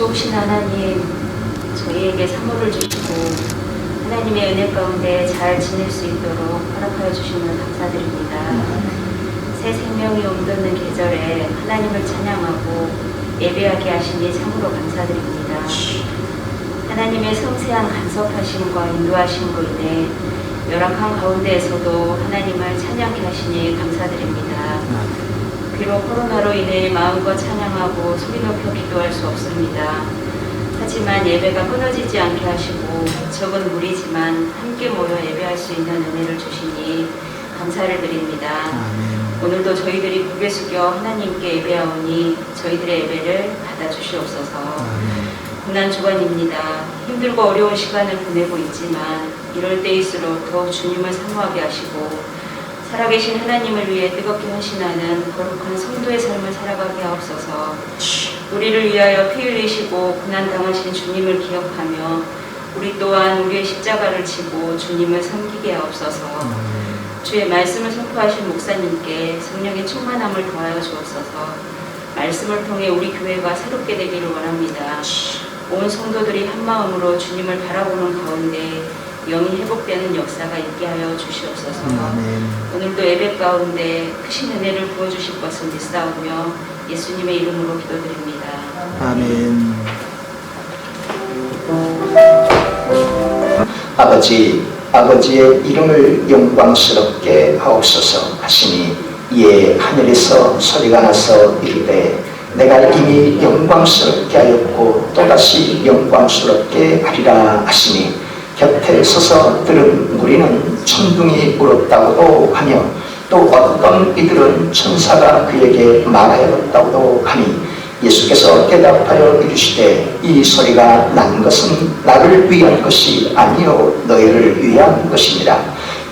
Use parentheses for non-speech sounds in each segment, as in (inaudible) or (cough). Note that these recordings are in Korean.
좋으신 하나님, 저희에게 사모를 주시고 하나님의 은혜 가운데 잘 지낼 수 있도록 허락하여 주시면 감사드립니다. 새 생명이 옮도는 계절에 하나님을 찬양하고 예배하게 하시니 참으로 감사드립니다. 하나님의 섬세한 간섭하심과 인도하심으로 인해 열악한 가운데에서도 하나님을 찬양케 하시니 감사드립니다. 비록 코로나로 인해 마음껏 찬양하고 소리 높여 기도할 수 없습니다. 하지만 예배가 끊어지지 않게 하시고 적은 무리지만 함께 모여 예배할 수 있는 은혜를 주시니 감사를 드립니다. 오늘도 저희들이 고개 숙여 하나님께 예배하오니 저희들의 예배를 받아주시옵소서. 고난 주간입니다. 힘들고 어려운 시간을 보내고 있지만 이럴 때일수록 더욱 주님을 사모하게 하시고 살아계신 하나님을 위해 뜨겁게 헌신하는 거룩한 성도의 삶을 살아가게 하옵소서. 우리를 위하여 피 흘리시고 고난 당하신 주님을 기억하며 우리 또한 우리의 십자가를 지고 주님을 섬기게 하옵소서. 주의 말씀을 선포하신 목사님께 성령의 충만함을 더하여 주옵소서. 말씀을 통해 우리 교회가 새롭게 되기를 원합니다. 온 성도들이 한 마음으로 주님을 바라보는 가운데 영이 회복되는 역사가 있게 하여 주시옵소서. 오늘도 예배 가운데 크신 은혜를 부어주실 것을 믿사오며 예수님의 이름으로 기도드립니다. 아멘. 아버지, 아버지의 이름을 영광스럽게 하옵소서 하시니 이에 하늘에서 소리가 나서 이르되 내가 이미 영광스럽게 하였고 또다시 영광스럽게 하리라 하시니 곁에 서서 들은 무리는 천둥이 울었다고도 하며 또 어떤 이들은 천사가 그에게 말하였다고도 하니 예수께서 대답하여 이르시되 이 소리가 난 것은 나를 위한 것이 아니요 너희를 위한 것이니라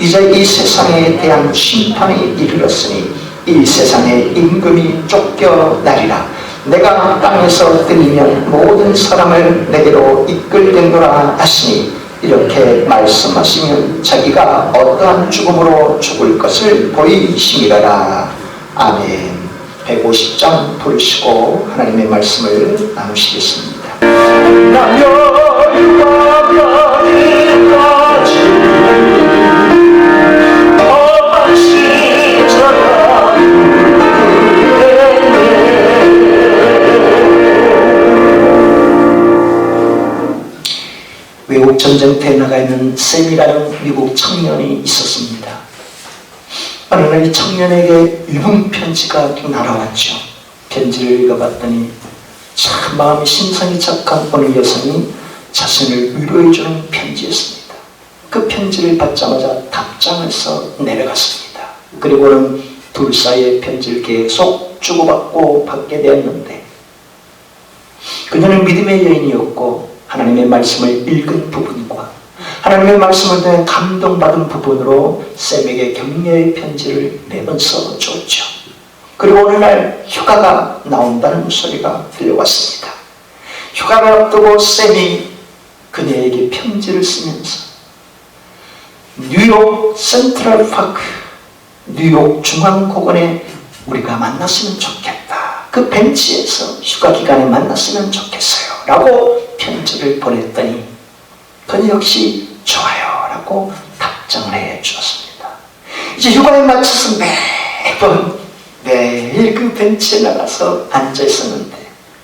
이제 이 세상에 대한 심판이 이르렀으니 이 세상의 임금이 쫓겨나리라. 내가 땅에서 들리면 모든 사람을 내게로 이끌겠노라 하시니 이렇게 말씀하시면 자기가 어떠한 죽음으로 죽을 것을 보이심이라라 아멘 150장 부르시고 하나님의 말씀을 나누시겠습니다. 외국 전쟁터에 나가 있는 샘이라는 미국 청년이 있었습니다. 어느 날 이 청년에게 읽은 편지가 날아왔죠. 편지를 읽어봤더니 참 마음이 심상이 착한 어느 여성이 자신을 위로해주는 편지였습니다. 그 편지를 받자마자 답장을 써 내려갔습니다. 그리고는 둘 사이의 편지를 계속 주고받고 받게 되었는데 그녀는 믿음의 여인이었고 하나님의 말씀을 읽은 부분과 하나님의 말씀을 통해 감동받은 부분으로 쌤에게 격려의 편지를 매번 써줬죠. 그리고 어느 날 휴가가 나온다는 소리가 들려왔습니다. 휴가를 앞두고 쌤이 그녀에게 편지를 쓰면서 뉴욕 센트럴 파크, 뉴욕 중앙공원에 우리가 만났으면 좋겠다. 그 벤치에서 휴가 기간에 만났으면 좋겠어요. 라고 편지를 보냈더니 그녀 역시 좋아요. 라고 답장을 해 주었습니다. 이제 휴가에 맞춰서 매번 매일 그 벤치에 나가서 앉아 있었는데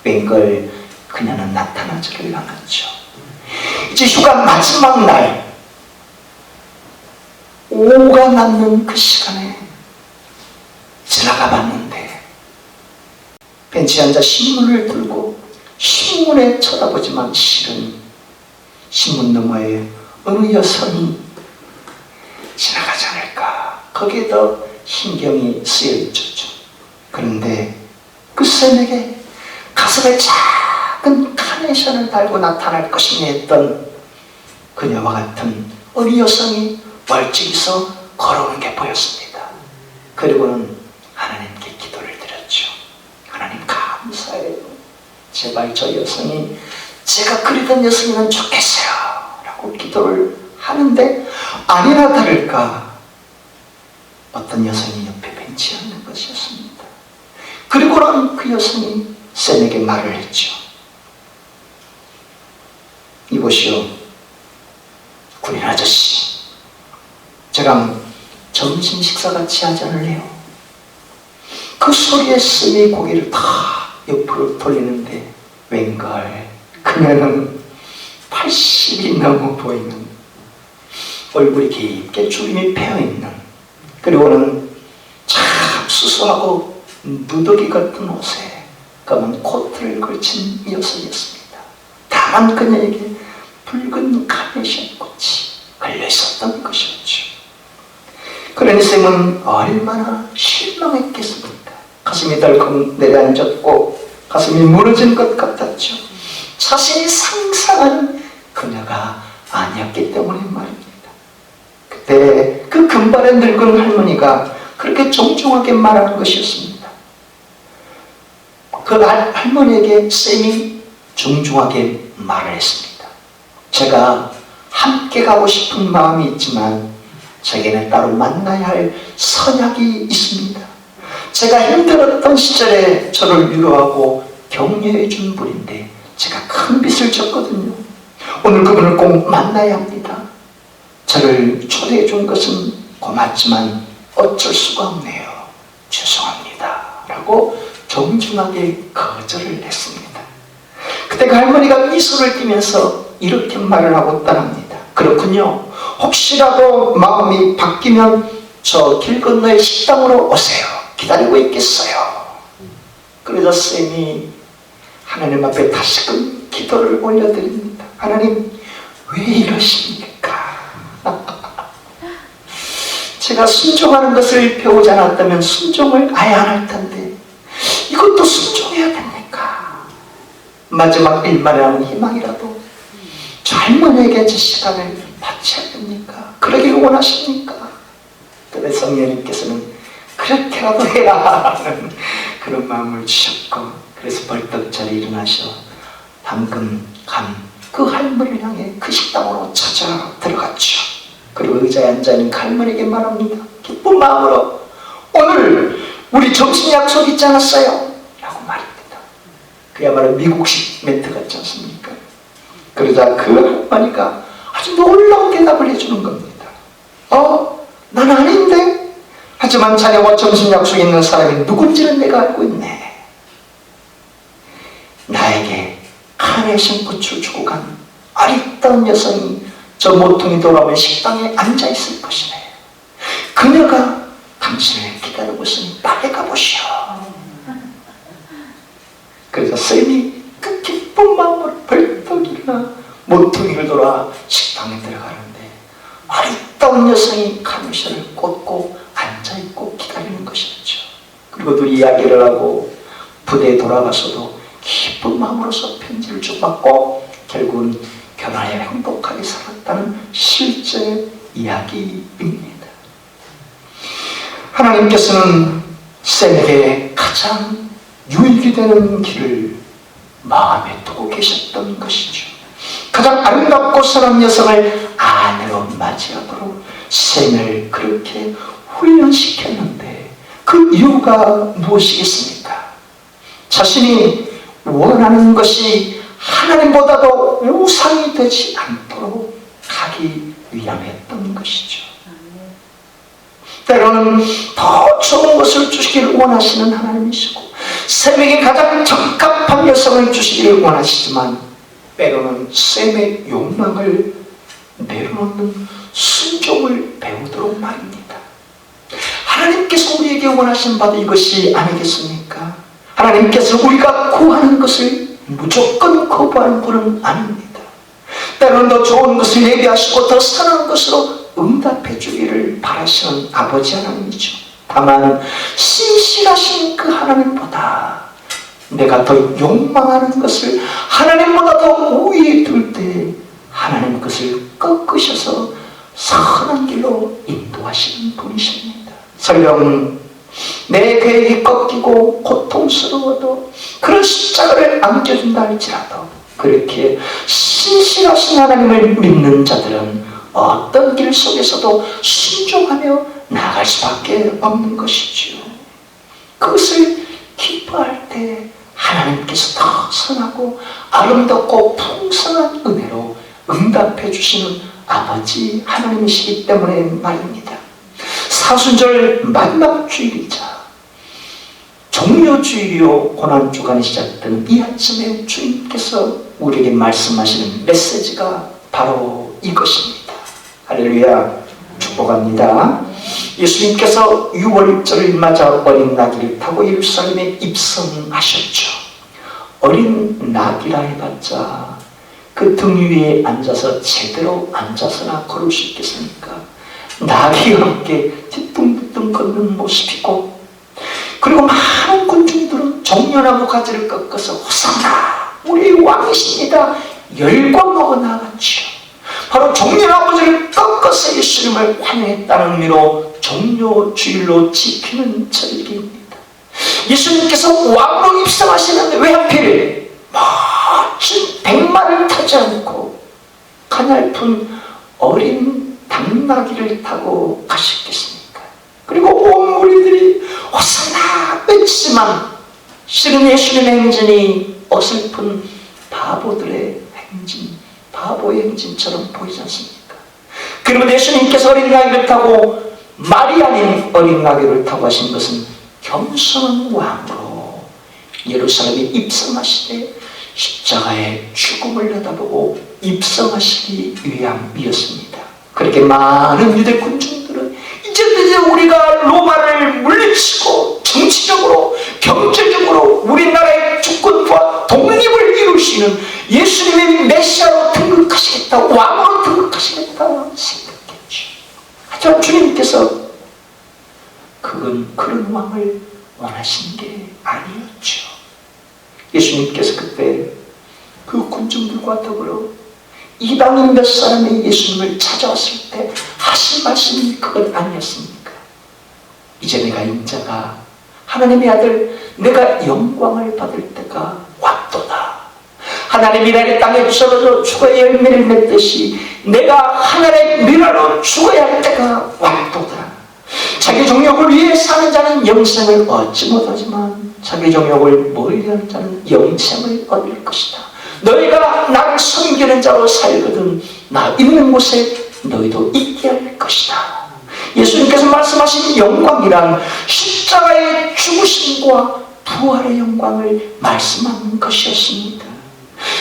웬걸 그녀는 나타나지를 않았죠. 이제 휴가 마지막 날 오가 남는 그 시간에 지나가 봤는데 벤치에 앉아 신문을 들고 신문에 쳐다보지만 실은 신문 너머에 어느 여성이 지나가지 않을까 거기에 더 신경이 쓰여 있었죠. 그런데 그 쌤에게 가슴에 작은 카네이션을 달고 나타날 것이니 했던 그녀와 같은 어느 여성이 멀찍이서 걸어오는 게 보였습니다. 그리고는 하나님께 기도를 드렸죠. 하나님 감사해요. 제발 저 여성이 제가 그리던 여성이면 좋겠어요. 라고 기도를 하는데 아니나 다를까 어떤 여성이 옆에 벤치에 앉는 것이었습니다. 그리고는 그 여성이 쌤에게 말을 했죠. 여보시오 군인 아저씨 저랑 점심 식사 같이 하지 않을래요? 그 소리에 스미 고개를 다 옆으로 돌리는데 웬걸 그녀는 80이 넘어 보이는 얼굴이 깊게 주름이 패어있는 그리고는 참 수수하고 누더기 같은 옷에 검은 코트를 걸친 녀석이었습니다. 다만 그녀에게 붉은 카네이션 꽃이 걸려 있었던 것이었죠. 그러니 쌤은 얼마나 실망했겠습니까? 가슴이 덜컥 내려앉았고 가슴이 무너진 것 같았죠. 자신이 상상하는 그녀가 아니었기 때문에 말입니다. 그때 그 금발의 늙은 할머니가 그렇게 정중하게 말하는 것이었습니다. 그 할- 할머니에게 쌤이 정중하게 말을 했습니다. 제가 함께 가고 싶은 마음이 있지만 제게는 따로 만나야 할 선약이 있습니다. 제가 힘들었던 시절에 저를 위로하고 격려해 준 분인데 제가 큰 빚을 졌거든요. 오늘 그분을 꼭 만나야 합니다. 저를 초대해 준 것은 고맙지만 어쩔 수가 없네요. 죄송합니다. 라고 정중하게 거절을 했습니다. 그때 그 할머니가 미소를 띠면서 이렇게 말을 하고 떠납니다. 그렇군요. 혹시라도 마음이 바뀌면 저 길 건너의 식당으로 오세요. 기다리고 있겠어요. 그러자 쌤이 하나님 앞에 다시금 기도를 올려드립니다. 하나님, 왜 이러십니까? (laughs) 제가 순종하는 것을 배우지 않았다면 순종을 아예 안 할 텐데 이것도 순종해야 됩니까? 마지막 일만에 하는 희망이라도 저 할머니에게 제 시간을 바쳐야 됩니까? 그러기를 원하십니까? 그때 성령님께서는 그렇게라도 해라 하는 그런 마음을 주셨고 그래서 벌떡 자리 일어나셔 방금 간그 할머니를 향해 그 식당으로 찾아 들어갔죠. 그리고 의자에 앉아있는 그 할머니에게 말합니다. 기쁜 마음으로 오늘 우리 점심 약속 있지 않았어요? 라고 말합니다. 그야말로 미국식 멘트 같지 않습니까? 그러자 그 할머니가 아주 놀라운 대답을 해주는 겁니다. 어? 난 아닌데? 하지만 자네와 점심 약속 있는 사람이 누군지는 내가 알고 있네. 나에게 카네이션 꽃을 주고 간 아리따운 여성이 저 모퉁이 돌아오면 식당에 앉아 있을 것이네. 그녀가 당신을 기다리고 있으니 빨리 가보시오. 그래서 쌤이 그 기쁜 마음으로 벌떡 일어나 모퉁이를 돌아 식당에 들어가는데 아리따운 여성이 카네이션을 꽂고 앉아있고 기다리는 것이었죠. 그리고 둘이 이야기를 하고 부대에 돌아가서도 기쁜 마음으로서 편지를 주고받고 결국은 결혼하여 행복하게 살았다는 실제 이야기입니다. 하나님께서는 쌤에게 가장 유익이 되는 길을 마음에 두고 계셨던 것이죠. 가장 아름답고 선한 여성을 아내로 맞이하도록 쌤을 그렇게 훈련시켰는데 그 이유가 무엇이겠습니까? 자신이 원하는 것이 하나님보다도 우상이 되지 않도록 하기 위함이었던 것이죠. 때로는 더 좋은 것을 주시기를 원하시는 하나님이시고 샘에게 가장 적합한 여성을 주시기를 원하시지만 때로는 샘의 욕망을 내려놓는 순종을 배우도록 말입니다. 하나님께서 우리에게 원하신 바도 이것이 아니겠습니까? 하나님께서 우리가 구하는 것을 무조건 거부하는 분은 아닙니다. 때로는 더 좋은 것을 예비하시고 더 선한 것으로 응답해 주기를 바라시는 아버지 하나님이죠. 다만 신실하신 그 하나님보다 내가 더 욕망하는 것을 하나님보다 더 우위에 둘 때 하나님 그것을 꺾으셔서 선한 길로 인도하시는 분이십니다. 설령 내 계획이 꺾이고 고통스러워도 그런 십자가를 안겨준다 할지라도 그렇게 신실하신 하나님을 믿는 자들은 어떤 길 속에서도 순종하며 나아갈 수밖에 없는 것이지요. 그것을 기뻐할 때 하나님께서 더 선하고 아름답고 풍성한 은혜로 응답해 주시는 아버지 하나님이시기 때문에 말입니다. 사순절 마지막 주일이자 종료 주일이요 고난 주간이 시작되는 이 아침에 주님께서 우리에게 말씀하시는 메시지가 바로 이것입니다. 할렐루야 축복합니다. 예수님께서 6월절을 맞아 어린 나귀를 타고 예루살렘에 입성하셨죠. 어린 나귀라 해봤자 그 등 위에 앉아서 제대로 앉아서나 걸을 수 있겠습니까? 나귀와 함께 뒤뚱뒤뚱 걷는 모습이고 그리고 많은 군중들은 정연하고 가지를 꺾어서 호산나 우리 왕이십니다. 열광하고 나갔죠 바로 종려 아버지를 꺾어서 예수님을 환영했다는 의미로 종료주일로 지키는 절기입니다. 예수님께서 왕으로 입성하시는데 왜 하필 멋진 백마를 타지 않고 가냘픈 어린 당나귀를 타고 가셨겠습니까? 그리고 온 무리들이 호산나 외치지만 실은 예수님의 행진이 어설픈 바보들의 행진, 바보의 행진처럼 보이지 않습니까? 그러면 예수님께서 어린 나귀를 타고 말이 아닌 어린 나귀를 타고 하신 것은 겸손한 왕으로 예루살렘에 입성하시되 십자가의 죽음을 내다보고 입성하시기 위함이었습니다. 그렇게 많은 유대 군중들은 이제 이제 우리가 로마를 물리치고 정치적으로 경제적으로 우리나라의 주권과 독립을 이루시는 예수님의 메시아로 등극하시겠다 왕으로 등극하시겠다 생각했죠. 하지만 주님께서 그건 그런 왕을 원하신 게 아니었죠. 예수님께서 그때 그 군중들과 더불어 이방인 몇 사람이 예수님을 찾아왔을 때 하신 말씀이 그건 아니었습니까? 이제 내가 인자가 하나님의 아들 내가 영광을 받을 때가 왔도다. 하나님이 나를 땅에 주셔서 죽어야 열매를 맺듯이 내가 하나님의 미라로 죽어야 할 때가 왔도다. 자기 종욕을 위해 사는 자는 영생을 얻지 못하지만 자기 종욕을 멀리 하는 자는 영생을 얻을 것이다. 너희가 나를 섬기는 자로 살거든 나 있는 곳에 너희도 있게 할 것이다. 예수님께서 말씀하신 영광이란 십자가의 죽으심과 부활의 영광을 말씀하는 것이었습니다.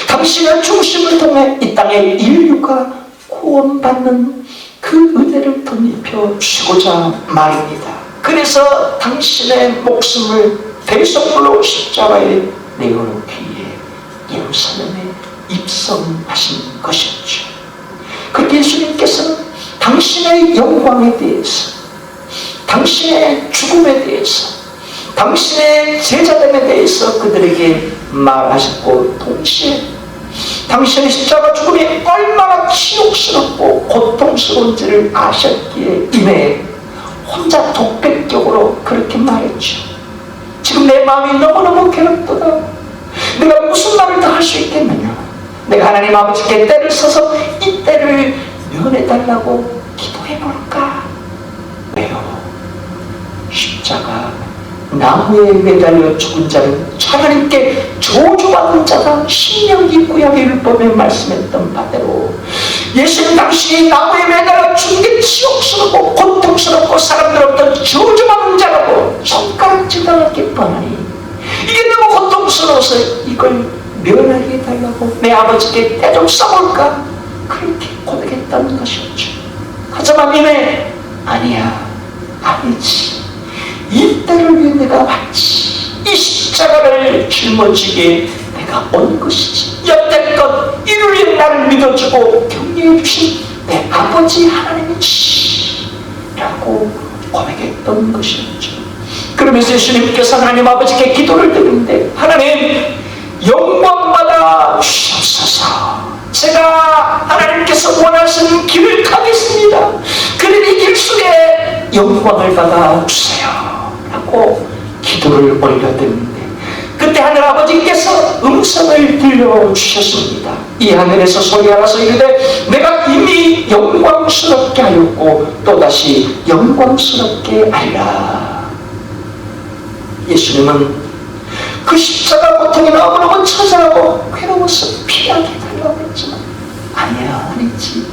당신의 죽으심을 통해 이 땅의 인류가 구원받는 그 은혜를 덧입혀 주고자 말입니다. 그래서 당신의 목숨을 대속물로 십자가에 내어놓기 예루살렘에 입성하신 것이었죠. 그 예수님께서는 당신의 영광에 대해서, 당신의 죽음에 대해서, 당신의 제자됨에 대해서 그들에게 말하셨고 동시에 당신의 십자가 죽음이 얼마나 치욕스럽고 고통스러운지를 아셨기에 이내 혼자 독백적으로 그렇게 말했죠. 지금 내 마음이 너무너무 괴롭도다. 내가 무슨 말을 더 할 수 있겠느냐. 내가 하나님 아버지께 때를 서서 이 때를 면해달라고 기도해볼까? 왜요? 십자가 나무에 매달려 죽은 자는 하나님께 저주받은 자가 신명기 구약의 율법에 말씀했던 바대로 예수님 당신이 나무에 매달려 죽은 게 치욕스럽고 고통스럽고 사람들로부터 저주받은 자라고 손가락질 당했기 뻔하니 이게 너무 고통스러워서 이걸 면하게 달라고 내 아버지께 때 좀 써볼까? 그렇게 고백했다는 것이었죠. 하지만 이내 아니야 아니지. 이 때를 위해 내가 왔지. 이 십자가를 짊어지게 내가 온 것이지. 여태껏 이를 위해 나를 믿어주고 격려해 주신 내 아버지 하나님이지. 라고 고백했던 것이었죠. 그러면서 예수님께서 하나님 아버지께 기도를 드리는데 하나님 영광받아 주옵소서. 제가 하나님께서 원하시는 길을 가겠습니다. 그는 이 길 속에 영광을 받아 주세요. 라고 기도를 올려드립니다. 그때 하늘 아버지께서 음성을 들려주셨습니다. 이 하늘에서 소리 하나서 이르되 내가 이미 영광스럽게 하였고 또다시 영광스럽게 하리라. 예수님은 그 십자가 고통이 너무너무 처절하고 괴로워서 피하게 달라고 했지만 아니야 아니지.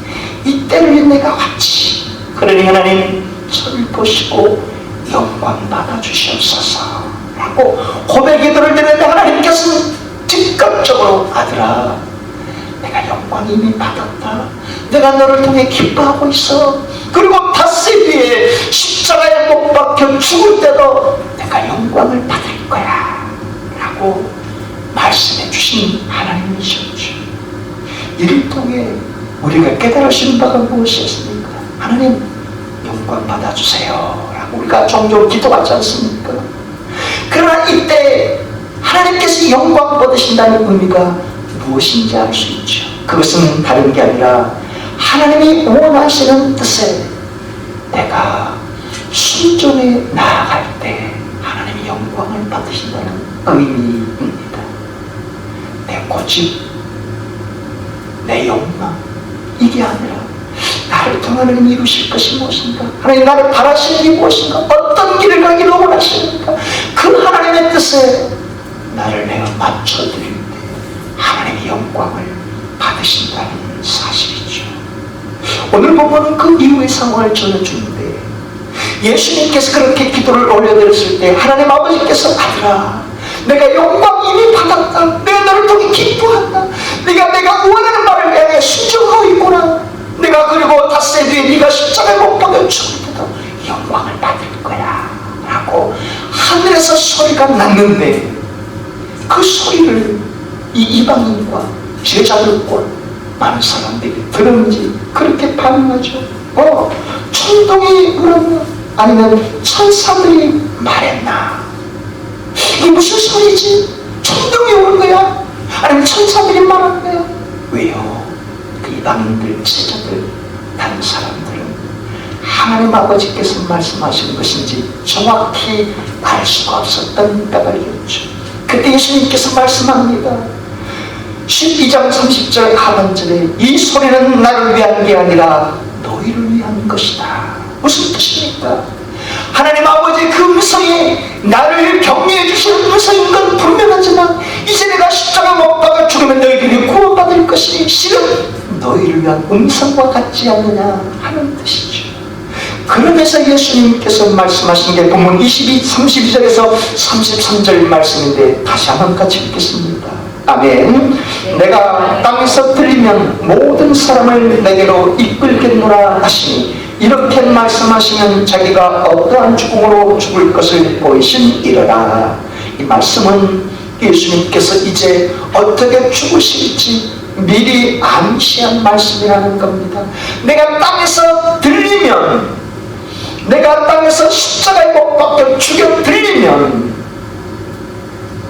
이때를 내가 왔지. 그러니 하나님 저를 보시고 영광 받아주시옵소서. 라고 고백이 들을 때는 하나님께서는 즉각적으로 아들아 내가 영광 이미 받았다. 내가 너를 통해 기뻐하고 있어. 그리고 다스리에 십자가에 못 박혀 죽을 때도 내가 영광을 받을 거야. 라고 말씀해 주신 하나님이셨죠 이를 통해 우리가 깨달으신 바가 무엇이었습니까? 하나님 영광 받아주세요 라고 우리가 종종 기도하지 않습니까? 그러나 이때 하나님께서 영광 받으신다는 의미가 무엇인지 알 수 있죠 그것은 다른 게 아니라 하나님이 원하시는 뜻에 내가 순종에 나아갈 때 하나님이 영광을 받으신다는 의미입니다. 내 고집 내 욕망 이게 아니라 나를 하나님 이루실 것이 무엇인가? 하나님 나를 바라시는 게 무엇인가? 어떤 길을 가기를 원하십니까? 그 하나님의 뜻에 나를 내가 맞춰드릴 때 하나님의 영광을 받으신다는 사실이죠. 오늘 보면은 그 이후의 상황을 전해주는데 예수님께서 그렇게 기도를 올려드렸을 때 하나님 아버지께서 아들아 내가 영광 이미 받았다. 내가 너를 통해 기뻐한다. 네가 내가 원하는 말을 향해 순종하고 있구나. 내가 그리고 닷새 뒤에 네가 십자가에 못 박혀 죽을 때도 영광을 받을 거야. 라고 하늘에서 소리가 났는데 그 소리를 이 이방인과 제자들과 많은 사람들이 들었는지 그렇게 반응하죠. 어 천둥이 울었나? 아니면 천사들이 말했나 이게 무슨 소리지? 천둥이 오는 거야? 아니면 천사들이 말하는 거야? 왜요? 그 이방인들, 제자들, 다른 사람들은 하나님 아버지께서 말씀하신 것인지 정확히 알 수가 없었던 까닭이었죠. 그때 예수님께서 말씀합니다. 12장 30절 하반절에 이 소리는 나를 위한 게 아니라 너희를 위한 것이다. 무슨 뜻입니까? 하나님 아버지 그 음성이 나를 격려해 주시는 음성인 건 분명하지만 이제 내가 십자가 못 박아 죽으면 너희들이 구원받을 것이 실은 너희를 위한 음성과 같지 않느냐 하는 뜻이죠. 그러면서 예수님께서 말씀하신 게 본문 22, 32절에서 33절 말씀인데 다시 한번 같이 읽겠습니다. 아멘. 내가 땅에서 들리면 모든 사람을 내게로 이끌겠노라 하시니 이렇게 말씀하시면 자기가 어떠한 죽음으로 죽을 것을 보이시니라. 이 말씀은 예수님께서 이제 어떻게 죽으실지 미리 암시한 말씀이라는 겁니다. 내가 땅에서 들리면 내가 땅에서 십자가에 못 박혀 죽여 들리면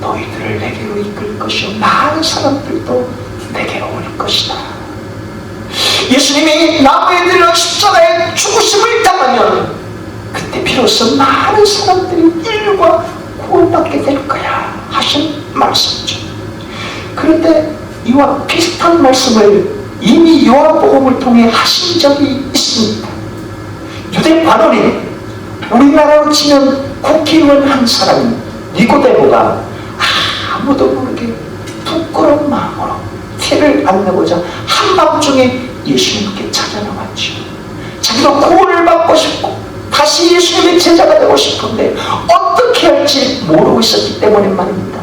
너희들을 내게로 이끌 것이요 많은 사람들도 내게로 올 것이다. 예수님이 나무에 들려 십자가에 죽으심을 당하면 그때 비로소 많은 사람들이 인류가 구원받게 될 거야 하신 말씀이죠. 그런데 이와 비슷한 말씀을 이미 요한복음을 통해 하신 적이 있습니다. 유대 관원이 우리나라로 치면 국회의원 한 사람이 니고데모가 아무도 모르게 부끄러운 마음으로 티를 안 내고자 한밤중에 예수님께 찾아나왔죠. 자기도 구원을 받고 싶고 다시 예수님의 제자가 되고 싶은데 어떻게 할지 모르고 있었기 때문에 말입니다.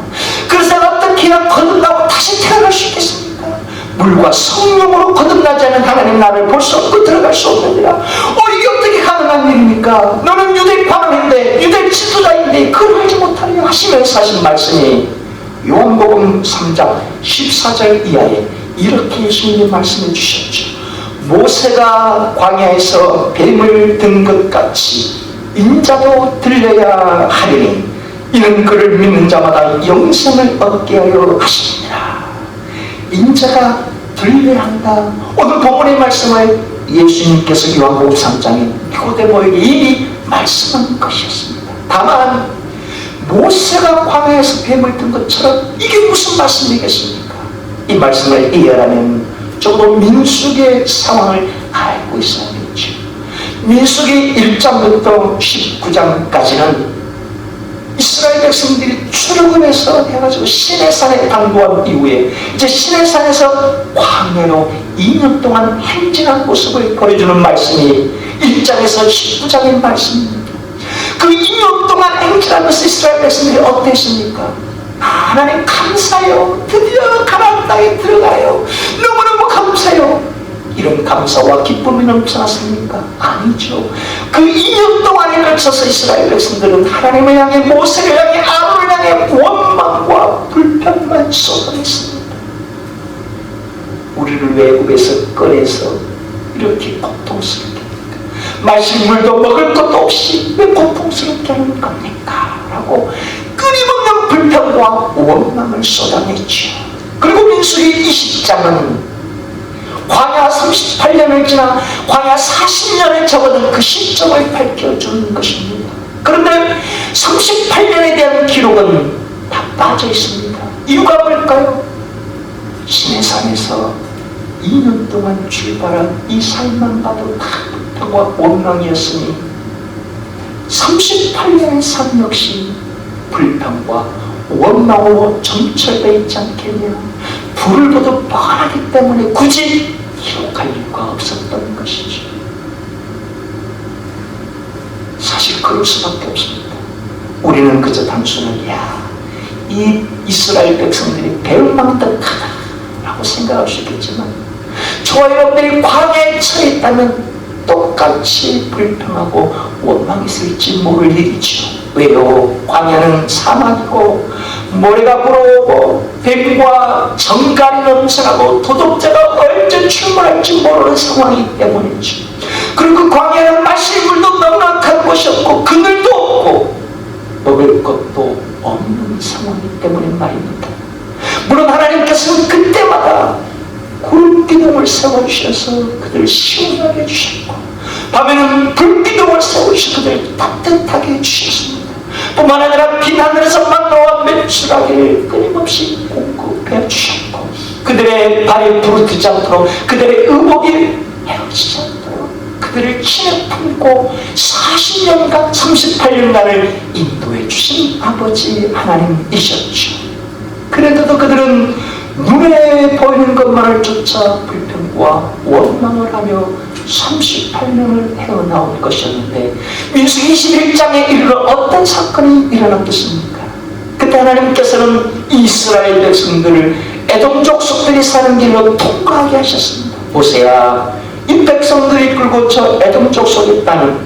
그래서 어떻게 해야 거듭나고 다시 태어날 수 있겠습니까? 물과 성령으로 거듭나지 않은 하나님 나를 볼 수 없고 들어갈 수 없느니라. 어 이게 어떻게 가능한 일입니까? 너는 유대 관원인데 유대 지도자인데 그걸 하지 못하려 하시면서 하신 말씀이 요한복음 3장 14절 이하에 이렇게 예수님이 말씀해 주셨죠. 모세가 광야에서 뱀을 든 것 같이 인자도 들려야 하리니 이는 그를 믿는 자마다 영생을 얻게 하려 하시니라. 인자가 들려야 한다. 오늘 본문의 말씀을 예수님께서 요한복음 3장에 니고데모에게 이미 말씀한 것이었습니다. 다만 모세가 광야에서 뱀을 든 것처럼 이게 무슨 말씀이겠습니까? 이 말씀을 이해하려면 적어도 민숙의 상황을 알고 있어야겠죠. 민숙이 1장부터 19장까지는 이스라엘 백성들이 출애굽해서 해가지고 시내산에 당도한 이후에 이제 시내산에서 광야로 2년 동안 행진한 모습을 보여주는 말씀이 1장에서 19장의 말씀입니다. 그 2년 동안 행진하면서 이스라엘 백성들이 어땠습니까? 아, 하나님 감사해요. 드디어 가나안 땅에 들어가요. 너무너무 감사해요. 이런 감사와 기쁨이 넘쳐났습니까? 아니죠. 그 2년 동안에 걸쳐서 이스라엘 백성들은 하나님을 향해 모세를 향해 아론을 향해 원망과 불평만 쏟아냈습니다. 우리를 외국에서 꺼내서 이렇게 고통스럽게 합니까? 마실 물도 먹을 것도 없이 왜 고통스럽게 하는 겁니까? 라고 끊임없는 불평과 원망을 쏟아냈죠. 그리고 민수기 20장은 광야 38년을 지나 광야 40년을 접어든 그 시점을 밝혀주는 것입니다. 그런데 38년에 대한 기록은 다 빠져 있습니다. 이유가 뭘까요? 시내산에서 2년 동안 출발한 이 삶만 봐도 다 불평과 원망이었으니 38년의 삶 역시 불평과 원망으로 점철되어 있지 않겠냐 불을 보도 뻔하기 때문에 굳이 기록할 이유가 없었던 것이죠 사실 그럴 수밖에 없습니다 우리는 그저 단순하게 야이 이스라엘 백성들이 배은망덕하다 라고 생각할 수 있겠지만 저와 여러분들이 광야에 처해 있다면 똑같이 불평하고 원망했을지 모를 일이죠. 왜요? 광야는 사막이고 모래가 불어오고 뱀과 정갈이 넘쳐나고 도둑자가 언제 출몰할지 모르는 상황이기 때문이죠. 그리고 그 광야는 마실 물도 넉넉한 곳이 없고 그늘도 없고 먹을 것도 없는 상황이기 때문에 말입니다. 물론 하나님께서는 그때마다 구름기둥을 세워주셔서 그들을 시원하게 해주셨고 밤에는 불기둥을 세우셔서 그들을 따뜻하게 해주셨습니다. 뿐만 아니라 빈 하늘에서 만나와 매출하기를 끊임없이 공급해 주셨고 그들의 발에 부르트지 않도록 그들의 의복이 헤어지지 않도록 그들을 친히 품고 40년간 38년간을 인도해 주신 아버지 하나님이셨죠. 그런데도 그들은 눈에 보이는 것만을 쫓아 불 평과 원망을 하며 38년을 헤어나온 것이었는데 민수 21장에 이르러 어떤 사건이 일어났겠습니까? 그때 하나님께서는 이스라엘 백성들을 에돔 족속들이 사는 길로 통과하게 하셨습니다. 보세요. 이 백성들이 끌고 저 에돔 족속의 땅은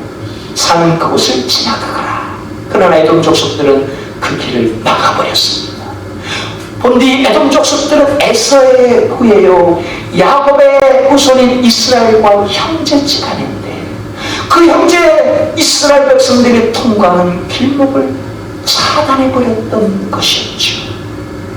사는 그곳을 지나가거라. 그러나 에돔 족속들은 그 길을 막아버렸습니다. 본디 에돔 족속들은 에서의 후예요. 야곱의 후손인 이스라엘과 형제지간인데 그 형제 이스라엘 백성들이 통과하는 길목을 차단해 버렸던 것이었죠.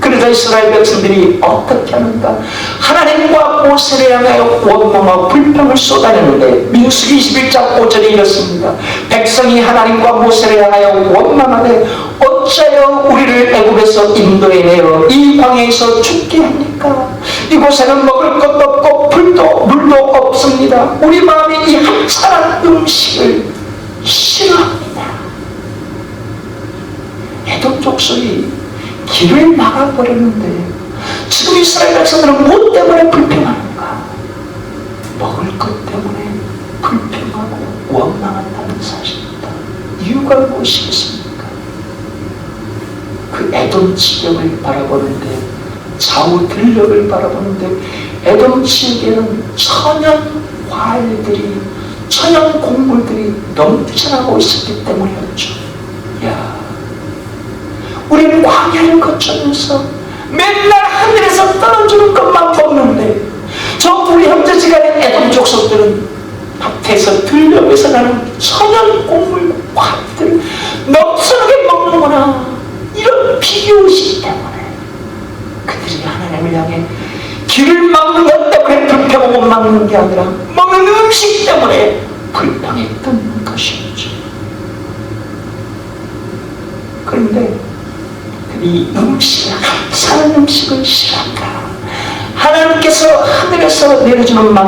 그러자 이스라엘 백성들이 어떻게 하는가? 하나님과 모세를 향하여 원망과 불평을 쏟아내는데 민수기 21장 5절에 이렇습니다. 백성이 하나님과 모세를 향하여 원망하되 어찌하여 우리를 애굽에서 인도해 내어 이 광야에서 죽게 합니까? 이곳에는 먹을 것도 없고 불도 물도 없습니다. 우리 마음이 이 한찬한 음식을 싫어합니다. 애동 족속이 길을 막아버렸는데 지금 이스라엘 백성들은 무엇 때문에 불평하는가? 먹을 것 때문에 불평하고 원망한다는 사실입니다. 이유가 무엇이겠습니까? 그 애돔 지경을 바라보는데 좌우 들녘을 바라보는데 애돔 지역에는 천연 과일들이 천연 곡물들이 넘쳐나고 있었기 때문이었죠. 야, 우리는 광야를 거쳐면서 맨날 하늘에서 떨어지는 것만 먹는데 저 우리 형제 지간의 애동 족속들은 밭에서 들녘에서 나는 천연 곡물 과일들을 넘쳐나게 먹는구나. 이런 비교의식 때문에 그들이 하나님을 향해 길을 막는 것 때문에 불평하고 막는 게 아니라 먹는 음식 때문에 불평했던 것이었죠 그런데 이 음식을 사는 음식을 싫어한다. 하나님께서 하늘에서 내려주는 만